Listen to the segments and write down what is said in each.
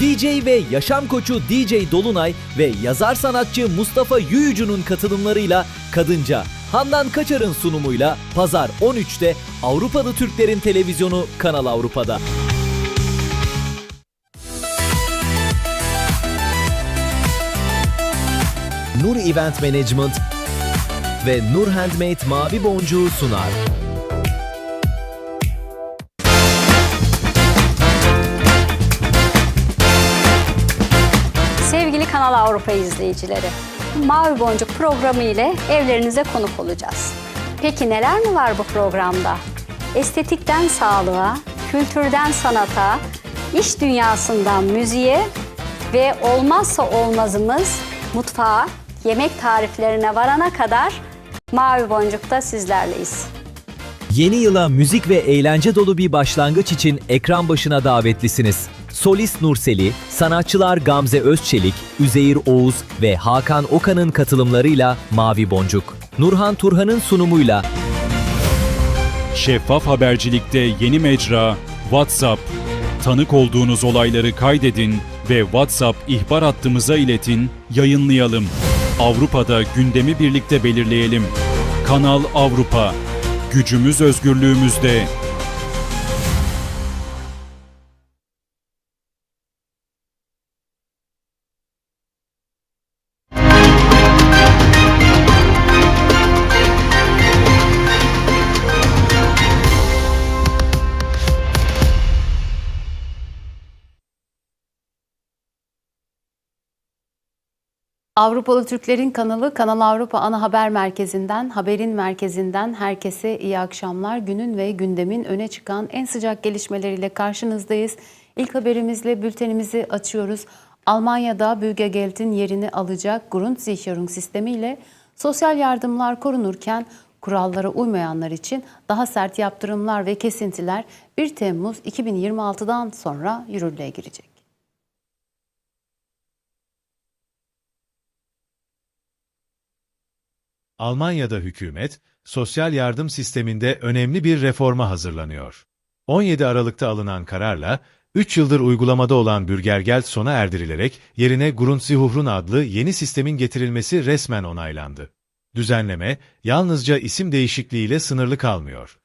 DJ ve yaşam koçu DJ Dolunay ve yazar sanatçı Mustafa Yuyucu'nun katılımlarıyla Kadınca, Handan Kaçar'ın sunumuyla Pazar 13'te Avrupalı Türklerin Televizyonu Kanal Avrupa'da. Nur Event Management ve Nur Handmade Mavi Boncuğu sunar. Sevgili Kanal Avrupa izleyicileri, Mavi Boncuk programı ile evlerinize konuk olacağız. Peki neler mi var bu programda? Estetikten sağlığa, kültürden sanata, iş dünyasından müziğe ve olmazsa olmazımız mutfağa, yemek tariflerine varana kadar Mavi Boncuk'ta sizlerleyiz. Yeni yıla müzik ve eğlence dolu bir başlangıç için ekran başına davetlisiniz. Solist Nurseli, sanatçılar Gamze Özçelik, Üzeyir Oğuz ve Hakan Okan'ın katılımlarıyla Mavi Boncuk. Nurhan Turhan'ın sunumuyla Şeffaf habercilikte yeni mecra WhatsApp. Tanık olduğunuz olayları kaydedin ve WhatsApp ihbar hattımıza iletin, yayınlayalım. Avrupa'da gündemi birlikte belirleyelim. Kanal Avrupa. Gücümüz özgürlüğümüzde. Avrupalı Türklerin kanalı Kanal Avrupa Ana Haber Merkezi'nden, haberin merkezinden herkese iyi akşamlar. Günün ve gündemin öne çıkan en sıcak gelişmeleriyle karşınızdayız. İlk haberimizle bültenimizi açıyoruz. Almanya'da Bürgergeld'in yerini alacak Grundsicherung sistemiyle sosyal yardımlar korunurken kurallara uymayanlar için daha sert yaptırımlar ve kesintiler 1 Temmuz 2026'dan sonra yürürlüğe girecek. Almanya'da hükümet, sosyal yardım sisteminde önemli bir reforma hazırlanıyor. 17 Aralık'ta alınan kararla, 3 yıldır uygulamada olan Bürgergeld sona erdirilerek yerine Grundsicherung adlı yeni sistemin getirilmesi resmen onaylandı. Düzenleme, yalnızca isim değişikliğiyle sınırlı kalmıyor.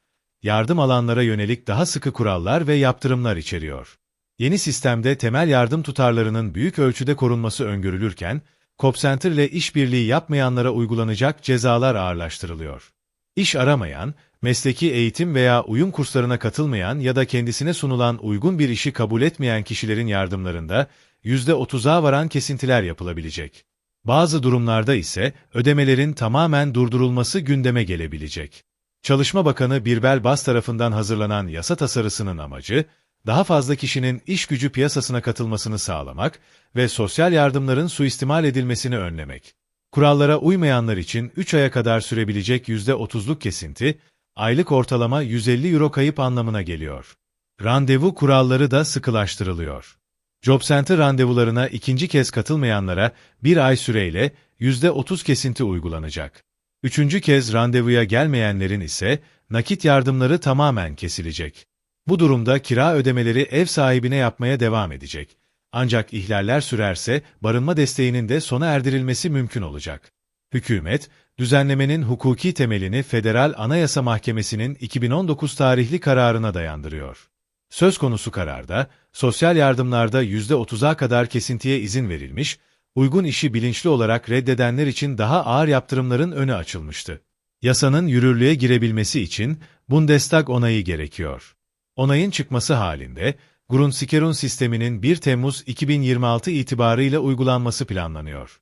Yardım alanlara yönelik daha sıkı kurallar ve yaptırımlar içeriyor. Yeni sistemde temel yardım tutarlarının büyük ölçüde korunması öngörülürken, Copcenter ile işbirliği yapmayanlara uygulanacak cezalar ağırlaştırılıyor. İş aramayan, mesleki eğitim veya uyum kurslarına katılmayan ya da kendisine sunulan uygun bir işi kabul etmeyen kişilerin yardımlarında %30'a varan kesintiler yapılabilecek. Bazı durumlarda ise ödemelerin tamamen durdurulması gündeme gelebilecek. Çalışma Bakanı Birbel Bas tarafından hazırlanan yasa tasarısının amacı, daha fazla kişinin iş gücü piyasasına katılmasını sağlamak ve sosyal yardımların suistimal edilmesini önlemek. Kurallara uymayanlar için 3 aya kadar sürebilecek %30'luk kesinti, aylık ortalama 150 euro kayıp anlamına geliyor. Randevu kuralları da sıkılaştırılıyor. Job Center randevularına ikinci kez katılmayanlara bir ay süreyle %30 kesinti uygulanacak. Üçüncü kez randevuya gelmeyenlerin ise nakit yardımları tamamen kesilecek. Bu durumda kira ödemeleri ev sahibine yapmaya devam edecek. Ancak ihlaller sürerse barınma desteğinin de sona erdirilmesi mümkün olacak. Hükümet, düzenlemenin hukuki temelini Federal Anayasa Mahkemesi'nin 2019 tarihli kararına dayandırıyor. Söz konusu kararda, sosyal yardımlarda %30'a kadar kesintiye izin verilmiş, uygun işi bilinçli olarak reddedenler için daha ağır yaptırımların önü açılmıştı. Yasanın yürürlüğe girebilmesi için Bundestag onayı gerekiyor. Onayın çıkması halinde, Grundsicherung sisteminin 1 Temmuz 2026 itibarıyla uygulanması planlanıyor.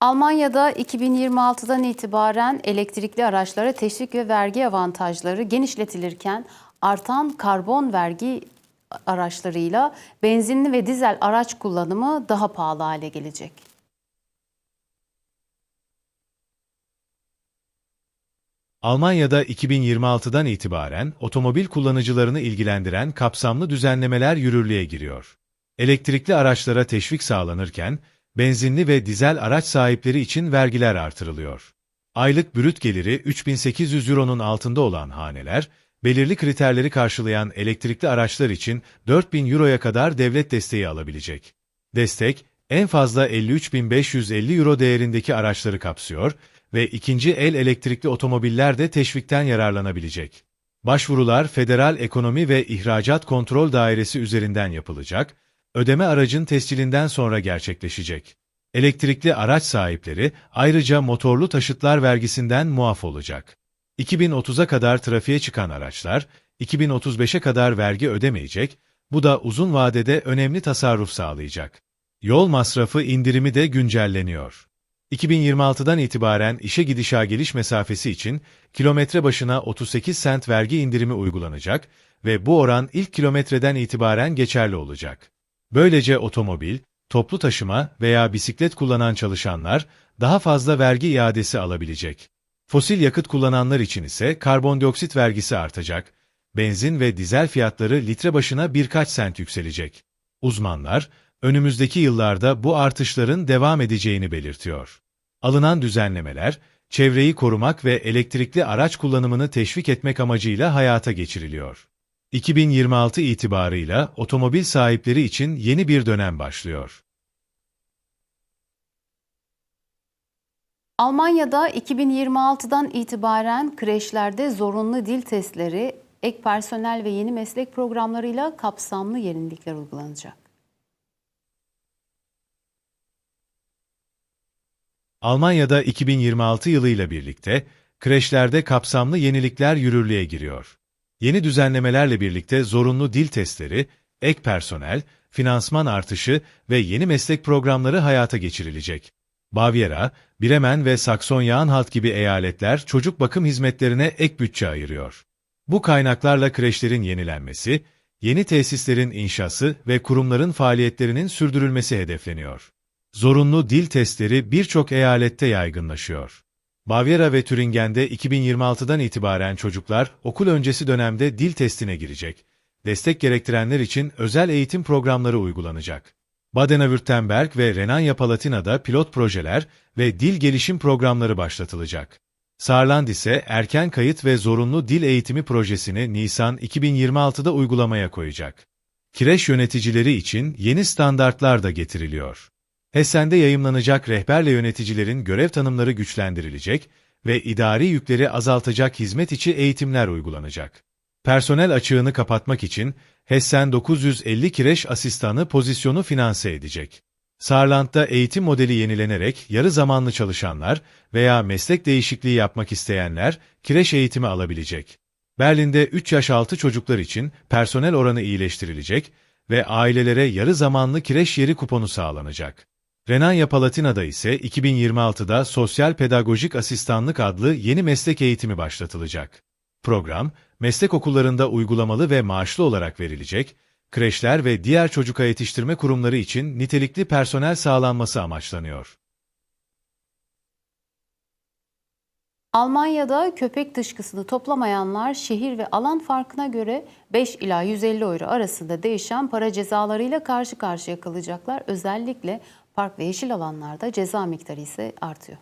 Almanya'da 2026'dan itibaren elektrikli araçlara teşvik ve vergi avantajları genişletilirken artan karbon vergi araçlarıyla benzinli ve dizel araç kullanımı daha pahalı hale gelecek. Almanya'da 2026'dan itibaren otomobil kullanıcılarını ilgilendiren kapsamlı düzenlemeler yürürlüğe giriyor. Elektrikli araçlara teşvik sağlanırken, benzinli ve dizel araç sahipleri için vergiler artırılıyor. Aylık brüt geliri 3800 euronun altında olan haneler, belirli kriterleri karşılayan elektrikli araçlar için 4000 euroya kadar devlet desteği alabilecek. Destek, en fazla 53.550 euro değerindeki araçları kapsıyor ve ikinci el elektrikli otomobiller de teşvikten yararlanabilecek. Başvurular Federal Ekonomi ve İhracat Kontrol Dairesi üzerinden yapılacak, ödeme aracın tescilinden sonra gerçekleşecek. Elektrikli araç sahipleri ayrıca motorlu taşıtlar vergisinden muaf olacak. 2030'a kadar trafiğe çıkan araçlar, 2035'e kadar vergi ödemeyecek, bu da uzun vadede önemli tasarruf sağlayacak. Yol masrafı indirimi de güncelleniyor. 2026'dan itibaren işe gidişa geliş mesafesi için kilometre başına 38 sent vergi indirimi uygulanacak ve bu oran ilk kilometreden itibaren geçerli olacak. Böylece otomobil, toplu taşıma veya bisiklet kullanan çalışanlar daha fazla vergi iadesi alabilecek. Fosil yakıt kullananlar için ise karbondioksit vergisi artacak, benzin ve dizel fiyatları litre başına birkaç sent yükselecek. Uzmanlar, önümüzdeki yıllarda bu artışların devam edeceğini belirtiyor. Alınan düzenlemeler, çevreyi korumak ve elektrikli araç kullanımını teşvik etmek amacıyla hayata geçiriliyor. 2026 itibarıyla otomobil sahipleri için yeni bir dönem başlıyor. Almanya'da 2026'dan itibaren kreşlerde zorunlu dil testleri, ek personel ve yeni meslek programlarıyla kapsamlı yenilikler uygulanacak. Almanya'da 2026 yılıyla birlikte kreşlerde kapsamlı yenilikler yürürlüğe giriyor. Yeni düzenlemelerle birlikte zorunlu dil testleri, ek personel, finansman artışı ve yeni meslek programları hayata geçirilecek. Bavyera, Bremen ve Sakson-Anhalt gibi eyaletler çocuk bakım hizmetlerine ek bütçe ayırıyor. Bu kaynaklarla kreşlerin yenilenmesi, yeni tesislerin inşası ve kurumların faaliyetlerinin sürdürülmesi hedefleniyor. Zorunlu dil testleri birçok eyalette yaygınlaşıyor. Bavyera ve Türingen'de 2026'dan itibaren çocuklar okul öncesi dönemde dil testine girecek. Destek gerektirenler için özel eğitim programları uygulanacak. Baden-Württemberg ve Renanya-Palatina'da pilot projeler ve dil gelişim programları başlatılacak. Saarland ise erken kayıt ve zorunlu dil eğitimi projesini Nisan 2026'da uygulamaya koyacak. Kireç yöneticileri için yeni standartlar da getiriliyor. Hessen'de yayımlanacak rehberle yöneticilerin görev tanımları güçlendirilecek ve idari yükleri azaltacak hizmet içi eğitimler uygulanacak. Personel açığını kapatmak için Hessen 950 kireç asistanı pozisyonu finanse edecek. Saarland'da eğitim modeli yenilenerek yarı zamanlı çalışanlar veya meslek değişikliği yapmak isteyenler kireç eğitimi alabilecek. Berlin'de 3 yaş altı çocuklar için personel oranı iyileştirilecek ve ailelere yarı zamanlı kireç yeri kuponu sağlanacak. Renanya-Palatina'da ise 2026'da Sosyal Pedagojik Asistanlık adlı yeni meslek eğitimi başlatılacak. Program, meslek okullarında uygulamalı ve maaşlı olarak verilecek, kreşler ve diğer çocuk yetiştirme kurumları için nitelikli personel sağlanması amaçlanıyor. Almanya'da köpek dışkısını toplamayanlar şehir ve alan farkına göre 5 ila 150 euro arasında değişen para cezalarıyla karşı karşıya kalacaklar. Özellikle park ve yeşil alanlarda ceza miktarı ise artıyor.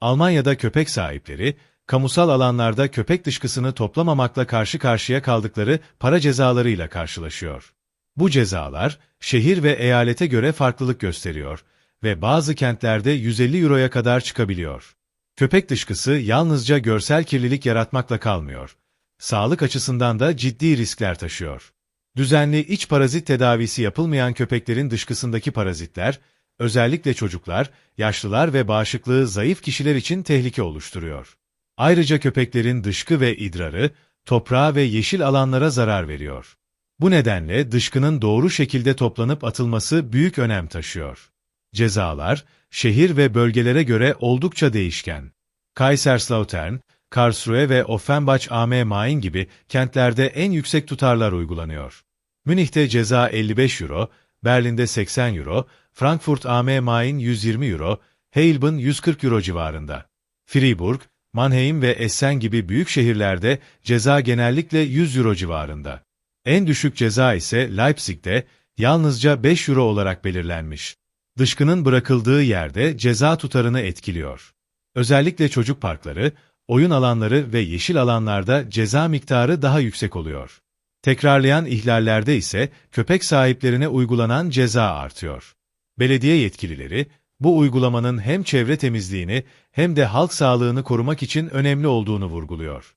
Almanya'da köpek sahipleri, kamusal alanlarda köpek dışkısını toplamamakla karşı karşıya kaldıkları para cezalarıyla karşılaşıyor. Bu cezalar, şehir ve eyalete göre farklılık gösteriyor ve bazı kentlerde 150 euroya kadar çıkabiliyor. Köpek dışkısı yalnızca görsel kirlilik yaratmakla kalmıyor. Sağlık açısından da ciddi riskler taşıyor. Düzenli iç parazit tedavisi yapılmayan köpeklerin dışkısındaki parazitler, özellikle çocuklar, yaşlılar ve bağışıklığı zayıf kişiler için tehlike oluşturuyor. Ayrıca köpeklerin dışkı ve idrarı, toprağa ve yeşil alanlara zarar veriyor. Bu nedenle dışkının doğru şekilde toplanıp atılması büyük önem taşıyor. Cezalar, şehir ve bölgelere göre oldukça değişken. Kaiserslautern, Karlsruhe ve Offenbach am Main gibi kentlerde en yüksek tutarlar uygulanıyor. Münih'te ceza 55 euro, Berlin'de 80 euro, Frankfurt am Main 120 euro, Heilbronn 140 euro civarında. Fribourg, Mannheim ve Essen gibi büyük şehirlerde ceza genellikle 100 euro civarında. En düşük ceza ise Leipzig'te yalnızca 5 euro olarak belirlenmiş. Dışkının bırakıldığı yerde ceza tutarını etkiliyor. Özellikle çocuk parkları, oyun alanları ve yeşil alanlarda ceza miktarı daha yüksek oluyor. Tekrarlayan ihlallerde ise köpek sahiplerine uygulanan ceza artıyor. Belediye yetkilileri, bu uygulamanın hem çevre temizliğini hem de halk sağlığını korumak için önemli olduğunu vurguluyor.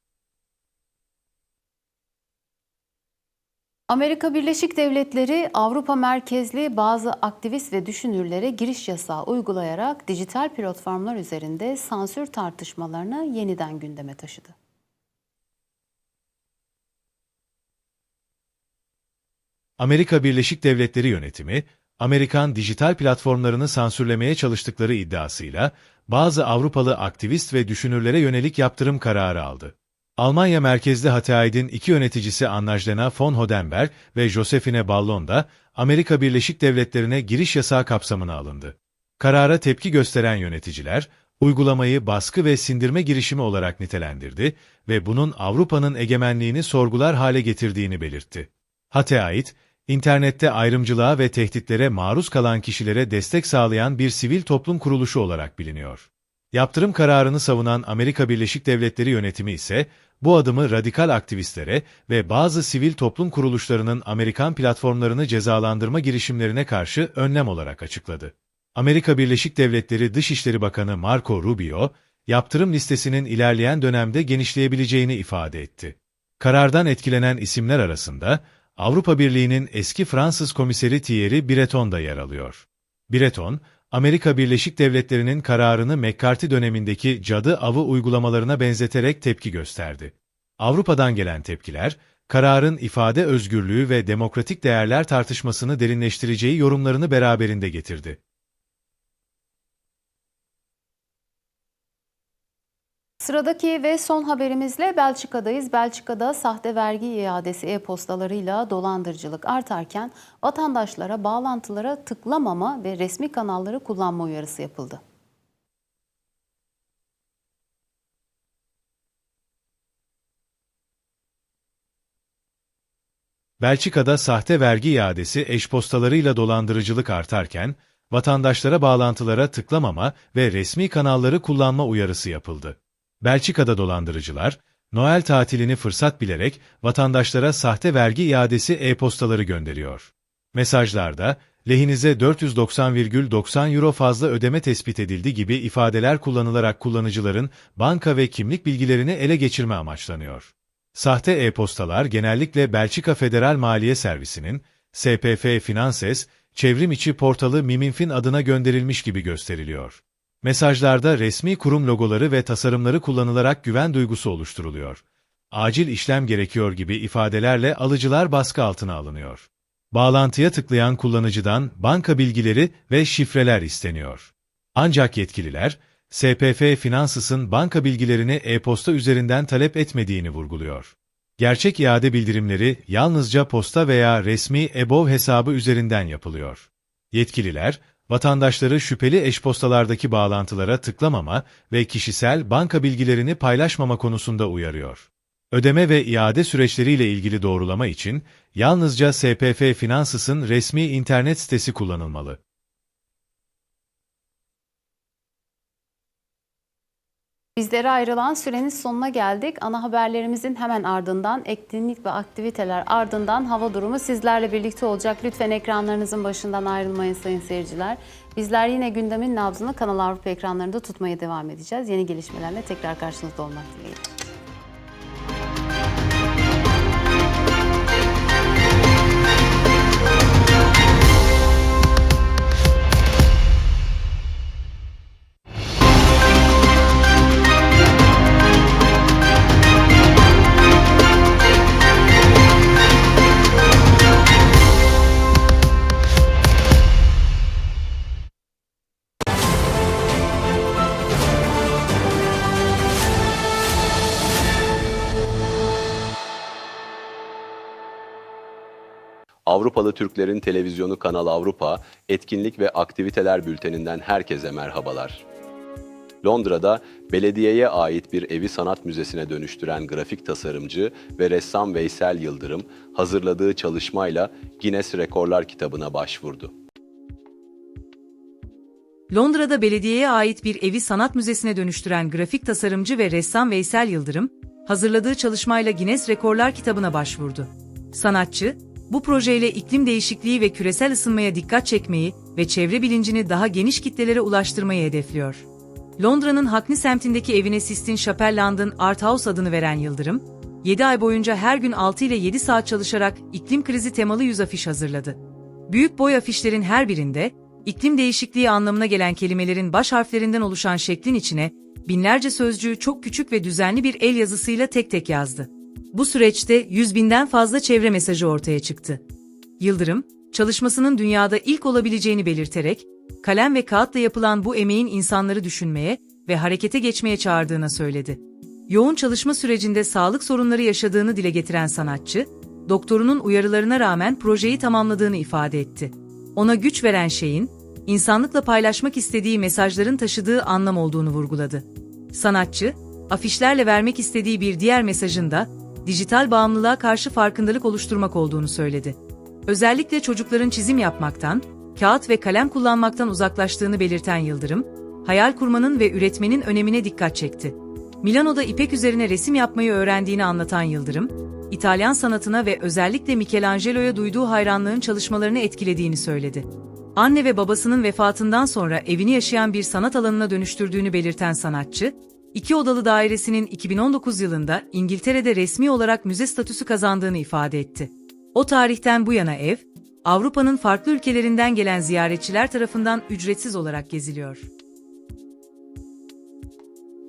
Amerika Birleşik Devletleri Avrupa merkezli bazı aktivist ve düşünürlere giriş yasağı uygulayarak dijital platformlar üzerinde sansür tartışmalarını yeniden gündeme taşıdı. Amerika Birleşik Devletleri yönetimi, Amerikan dijital platformlarını sansürlemeye çalıştıkları iddiasıyla bazı Avrupalı aktivist ve düşünürlere yönelik yaptırım kararı aldı. Almanya merkezli Hateaid'in iki yöneticisi Annalena von Hodenberg ve Josephine Ballon da Amerika Birleşik Devletleri'ne giriş yasağı kapsamına alındı. Karara tepki gösteren yöneticiler, uygulamayı baskı ve sindirme girişimi olarak nitelendirdi ve bunun Avrupa'nın egemenliğini sorgular hale getirdiğini belirtti. Hateaid, internette ayrımcılığa ve tehditlere maruz kalan kişilere destek sağlayan bir sivil toplum kuruluşu olarak biliniyor. Yaptırım kararını savunan Amerika Birleşik Devletleri yönetimi ise bu adımı radikal aktivistlere ve bazı sivil toplum kuruluşlarının Amerikan platformlarını cezalandırma girişimlerine karşı önlem olarak açıkladı. Amerika Birleşik Devletleri Dışişleri Bakanı Marco Rubio, yaptırım listesinin ilerleyen dönemde genişleyebileceğini ifade etti. Karardan etkilenen isimler arasında Avrupa Birliği'nin eski Fransız komiseri Thierry Breton da yer alıyor. Breton, Amerika Birleşik Devletleri'nin kararını McCarthy dönemindeki cadı avı uygulamalarına benzeterek tepki gösterdi. Avrupa'dan gelen tepkiler, kararın ifade özgürlüğü ve demokratik değerler tartışmasını derinleştireceği yorumlarını beraberinde getirdi. Sıradaki ve son haberimizle Belçika'dayız. Belçika'da sahte vergi iadesi e-postalarıyla dolandırıcılık artarken vatandaşlara bağlantılara tıklamama ve resmi kanalları kullanma uyarısı yapıldı. Belçika'da sahte vergi iadesi eşpostalarıyla dolandırıcılık artarken, vatandaşlara bağlantılara tıklamama ve resmi kanalları kullanma uyarısı yapıldı. Belçika'da dolandırıcılar, Noel tatilini fırsat bilerek vatandaşlara sahte vergi iadesi e-postaları gönderiyor. Mesajlarda, lehinize 490,90 euro fazla ödeme tespit edildi gibi ifadeler kullanılarak kullanıcıların banka ve kimlik bilgilerini ele geçirme amaçlanıyor. Sahte e-postalar genellikle Belçika Federal Maliye Servisi'nin, SPF Finanses, çevrim içi portalı Miminfin adına gönderilmiş gibi gösteriliyor. Mesajlarda resmi kurum logoları ve tasarımları kullanılarak güven duygusu oluşturuluyor. Acil işlem gerekiyor gibi ifadelerle alıcılar baskı altına alınıyor. Bağlantıya tıklayan kullanıcıdan banka bilgileri ve şifreler isteniyor. Ancak yetkililer, SPF Finansıs'ın banka bilgilerini e-posta üzerinden talep etmediğini vurguluyor. Gerçek iade bildirimleri yalnızca posta veya resmi EBOV hesabı üzerinden yapılıyor. Yetkililer, vatandaşları şüpheli eşpostalardaki bağlantılara tıklamama ve kişisel banka bilgilerini paylaşmama konusunda uyarıyor. Ödeme ve iade süreçleriyle ilgili doğrulama için yalnızca SPF Finansıs'ın resmi internet sitesi kullanılmalı. Bizlere ayrılan sürenin sonuna geldik. Ana haberlerimizin hemen ardından etkinlik ve aktiviteler ardından hava durumu sizlerle birlikte olacak. Lütfen ekranlarınızın başından ayrılmayın sayın seyirciler. Bizler yine gündemin nabzını Kanal Avrupa ekranlarında tutmaya devam edeceğiz. Yeni gelişmelerle tekrar karşınızda olmak dileğiyle. Avrupalı Türklerin Televizyonu Kanal Avrupa, etkinlik ve aktiviteler bülteninden herkese merhabalar. Londra'da belediyeye ait bir evi sanat müzesine dönüştüren grafik tasarımcı ve ressam Veysel Yıldırım, hazırladığı çalışmayla Guinness Rekorlar kitabına başvurdu. Londra'da belediyeye ait bir evi sanat müzesine dönüştüren grafik tasarımcı ve ressam Veysel Yıldırım, hazırladığı çalışmayla Guinness Rekorlar kitabına başvurdu. Sanatçı, bu projeyle iklim değişikliği ve küresel ısınmaya dikkat çekmeyi ve çevre bilincini daha geniş kitlelere ulaştırmayı hedefliyor. Londra'nın Hackney semtindeki evine Sistine Chapel London Art House adını veren Yıldırım, 7 ay boyunca her gün 6 ile 7 saat çalışarak iklim krizi temalı yüz afiş hazırladı. Büyük boy afişlerin her birinde, iklim değişikliği anlamına gelen kelimelerin baş harflerinden oluşan şeklin içine, binlerce sözcüğü çok küçük ve düzenli bir el yazısıyla tek tek yazdı. Bu süreçte yüz binden fazla çevre mesajı ortaya çıktı. Yıldırım, çalışmasının dünyada ilk olabileceğini belirterek, kalem ve kağıtla yapılan bu emeğin insanları düşünmeye ve harekete geçmeye çağırdığına söyledi. Yoğun çalışma sürecinde sağlık sorunları yaşadığını dile getiren sanatçı, doktorunun uyarılarına rağmen projeyi tamamladığını ifade etti. Ona güç veren şeyin, insanlıkla paylaşmak istediği mesajların taşıdığı anlam olduğunu vurguladı. Sanatçı, afişlerle vermek istediği bir diğer mesajın da, dijital bağımlılığa karşı farkındalık oluşturmak olduğunu söyledi. Özellikle çocukların çizim yapmaktan, kağıt ve kalem kullanmaktan uzaklaştığını belirten Yıldırım, hayal kurmanın ve üretmenin önemine dikkat çekti. Milano'da ipek üzerine resim yapmayı öğrendiğini anlatan Yıldırım, İtalyan sanatına ve özellikle Michelangelo'ya duyduğu hayranlığın çalışmalarını etkilediğini söyledi. Anne ve babasının vefatından sonra evini yaşayan bir sanat alanına dönüştürdüğünü belirten sanatçı, iki odalı dairesinin 2019 yılında İngiltere'de resmi olarak müze statüsü kazandığını ifade etti. O tarihten bu yana ev, Avrupa'nın farklı ülkelerinden gelen ziyaretçiler tarafından ücretsiz olarak geziliyor.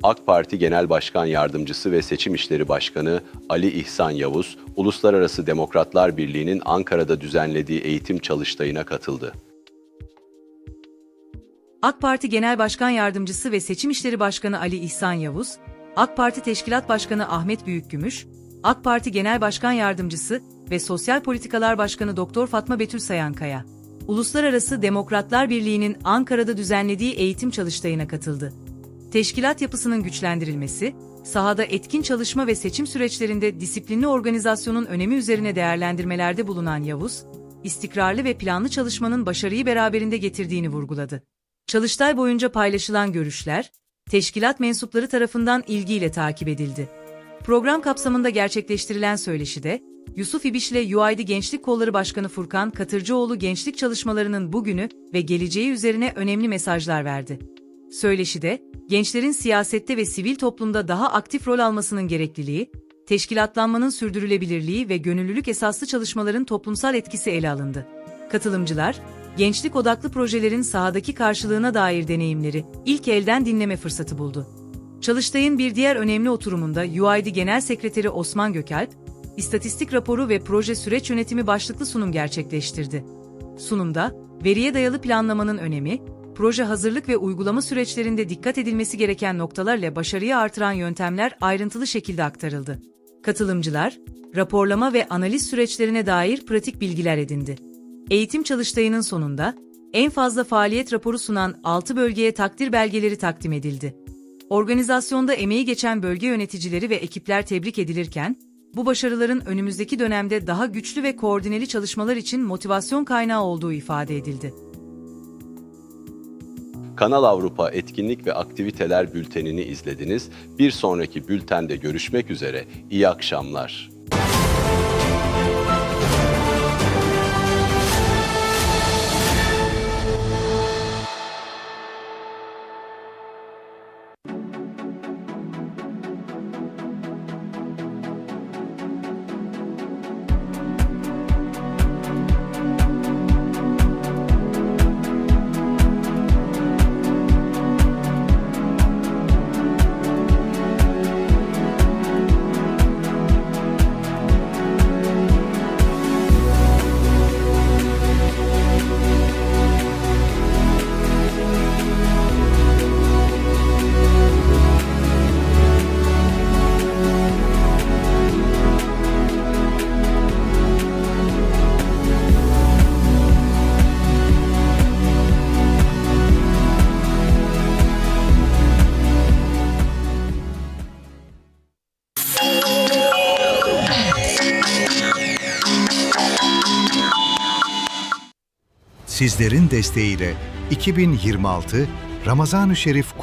AK Parti Genel Başkan Yardımcısı ve Seçim İşleri Başkanı Ali İhsan Yavuz, Uluslararası Demokratlar Birliği'nin Ankara'da düzenlediği eğitim çalıştayına katıldı. AK Parti Genel Başkan Yardımcısı ve Seçim İşleri Başkanı Ali İhsan Yavuz, AK Parti Teşkilat Başkanı Ahmet Büyükgümüş, AK Parti Genel Başkan Yardımcısı ve Sosyal Politikalar Başkanı Doktor Fatma Betül Sayankaya, Uluslararası Demokratlar Birliği'nin Ankara'da düzenlediği eğitim çalıştayına katıldı. Teşkilat yapısının güçlendirilmesi, sahada etkin çalışma ve seçim süreçlerinde disiplinli organizasyonun önemi üzerine değerlendirmelerde bulunan Yavuz, istikrarlı ve planlı çalışmanın başarıyı beraberinde getirdiğini vurguladı. Çalıştay boyunca paylaşılan görüşler, teşkilat mensupları tarafından ilgiyle takip edildi. Program kapsamında gerçekleştirilen söyleşide, Yusuf İbiş'le UID Gençlik Kolları Başkanı Furkan Katırcıoğlu gençlik çalışmalarının bugünü ve geleceği üzerine önemli mesajlar verdi. Söyleşide, gençlerin siyasette ve sivil toplumda daha aktif rol almasının gerekliliği, teşkilatlanmanın sürdürülebilirliği ve gönüllülük esaslı çalışmaların toplumsal etkisi ele alındı. Katılımcılar, gençlik odaklı projelerin sahadaki karşılığına dair deneyimleri ilk elden dinleme fırsatı buldu. Çalıştay'ın bir diğer önemli oturumunda UID Genel Sekreteri Osman Gökalp, istatistik raporu ve proje süreç yönetimi başlıklı sunum gerçekleştirdi. Sunumda, veriye dayalı planlamanın önemi, proje hazırlık ve uygulama süreçlerinde dikkat edilmesi gereken noktalarla başarıyı artıran yöntemler ayrıntılı şekilde aktarıldı. Katılımcılar, raporlama ve analiz süreçlerine dair pratik bilgiler edindi. Eğitim çalıştayının sonunda, en fazla faaliyet raporu sunan 6 bölgeye takdir belgeleri takdim edildi. Organizasyonda emeği geçen bölge yöneticileri ve ekipler tebrik edilirken, bu başarıların önümüzdeki dönemde daha güçlü ve koordineli çalışmalar için motivasyon kaynağı olduğu ifade edildi. Kanal Avrupa etkinlik ve aktiviteler bültenini izlediniz. Bir sonraki bültende görüşmek üzere. İyi akşamlar. Sizlerin desteğiyle 2026 Ramazan-ı Şerif Kuma